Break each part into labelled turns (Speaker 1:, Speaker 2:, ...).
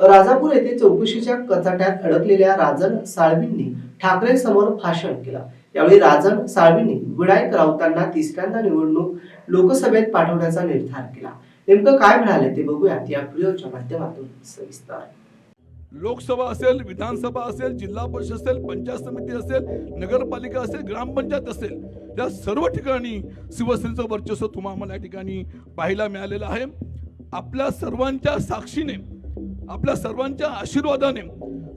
Speaker 1: राजापूर येथे चौकशीच्या कचाट्यात अडकलेल्या राजन साळवींनी ठाकरे समोर भाषण केलं. यावेळी राजन साळवींनी विनायक राऊतांना तिसऱ्यांदा निवडणूक लोकसभेत पाठवण्याचा निर्धार केला. नेमकं काय म्हणाले ते बघूयात या व्हिडिओच्या माध्यमातून सविस्तर.
Speaker 2: लोकसभा असेल विधानसभा असेल जिल्हा परिषद असेल पंचायत समिती असेल नगरपालिका असेल ग्रामपंचायत असेल या सर्व ठिकाणी शिवसेनेचं वर्चस्व तुम्हाला या ठिकाणी पाहायला मिळालेलं आहे. आपल्या सर्वांच्या साक्षीने आपल्या सर्वांच्या आशीर्वादाने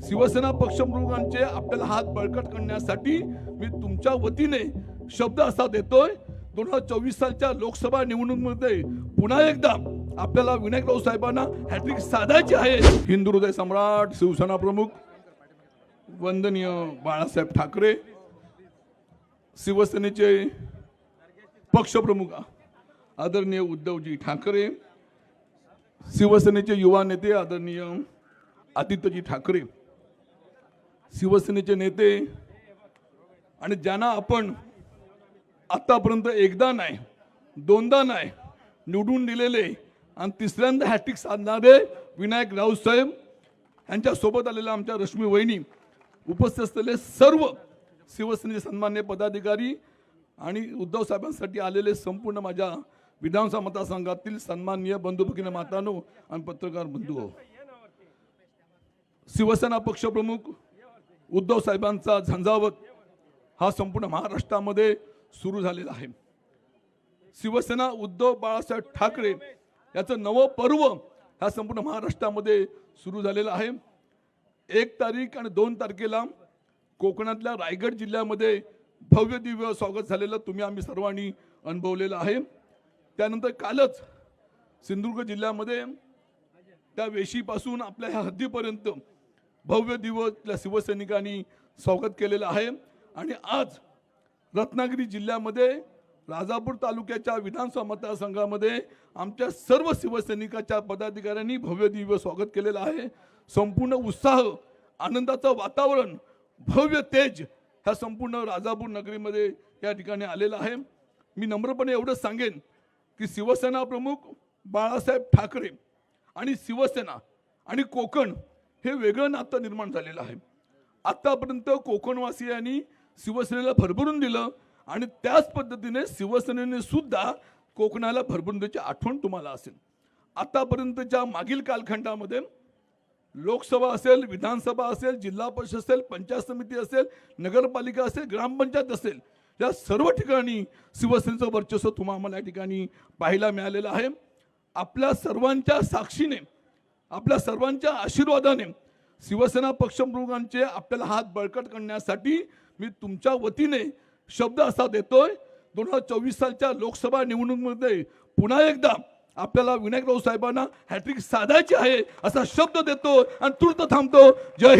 Speaker 2: शिवसेना पक्षप्रमुखांचे आपल्याला हात बळकट करण्यासाठी मी तुमच्या वतीने शब्द असा देतोय दोन हजार चोवीस सालच्या लोकसभा निवडणुकीमध्ये पुन्हा एकदा आपल्याला विनायकराव साहेबांना हॅट्रिक साधायची आहे. हिंदू हृदय सम्राट शिवसेना प्रमुख वंदनीय बाळासाहेब ठाकरे शिवसेनेचे पक्षप्रमुख आदरणीय उद्धवजी ठाकरे शिवसेनेचे युवा नेते आदरणीय आदित्यजी ठाकरे शिवसेनेचे नेते आणि ज्यांना आपण आतापर्यंत एकदा नाही दोनदा नाही निवडून दिलेले आणि तिसऱ्यांदा हॅट्रिक साधणारे विनायक राऊतसाहेब साहेब सोबत आलेल्या आमच्या रश्मी वहिनी उपस्थित असलेले सर्व शिवसेनेचे सन्मान्य पदाधिकारी आणि उद्धव साहेबांसाठी आलेले संपूर्ण माझ्या विधानसभा मतदारसंघातील सन्माननीय बंधू भगिनी मातानो आणि पत्रकार बंधू शिवसेना पक्षप्रमुख उद्धव साहेबांचा झंझावत हा संपूर्ण महाराष्ट्रामध्ये सुरू झालेला आहे. शिवसेना उद्धव बाळासाहेब ठाकरे याचं नवं पर्व हा संपूर्ण महाराष्ट्रामध्ये सुरू झालेला आहे. एक तारीख आणि दोन तारखेला कोकणातल्या रायगड जिल्ह्यामध्ये भव्य दिव्य स्वागत झालेलं तुम्ही आम्ही सर्वांनी अनुभवलेलं आहे. त्यानंतर कालच सिंधुदुर्ग जिल्ह्यामध्ये त्या वेशीपासून आपल्या ह्या हद्दीपर्यंत भव्य दिव्य शिवसैनिकांनी स्वागत केलेलं आहे. आणि आज रत्नागिरी जिल्ह्यामध्ये राजापूर तालुक्याच्या विधानसभा मतदारसंघामध्ये आमच्या सर्व शिवसैनिकाच्या पदाधिकाऱ्यांनी भव्य दिव्य स्वागत केलेलं आहे. संपूर्ण उत्साह आनंदाचं वातावरण भव्य तेज ह्या संपूर्ण राजापूर नगरीमध्ये या ठिकाणी आलेलं आहे. मी नम्रपणे एवढंच सांगेन की शिवसेना प्रमुख बाळासाहेब ठाकरे आणि शिवसेना आणि कोकण हे वेगळं नातं निर्माण झालेलं आहे. आत्तापर्यंत कोकणवासियांनी शिवसेनेला भरभरून दिलं आणि त्याच पद्धतीने शिवसेनेने सुद्धा कोकणाला भरभरून द्यायची आठवण तुम्हाला असेल. आतापर्यंतच्या मागील कालखंडामध्ये लोकसभा असेल विधानसभा असेल जिल्हा परिषद असेल पंचायत समिती असेल नगरपालिका असेल ग्रामपंचायत असेल या सर्व ठिकाणी शिवसेनेचं वर्चस्व तुम्हा आम्हाला या ठिकाणी पाहायला मिळालेलं आहे. आपल्या सर्वांच्या साक्षीने आपल्या सर्वांच्या आशीर्वादाने शिवसेना पक्षप्रमुखांचे आपल्याला हात बळकट करण्यासाठी मी तुमच्या वतीने शब्द असा देतोय दोन हजार चोवीस सालच्या लोकसभा निवडणुकीमध्ये पुन्हा एकदा आपल्याला विनायकराव साहेबांना हॅट्रिक साधायची आहे असा शब्द देतो आणि तूर्त थांबतो. जय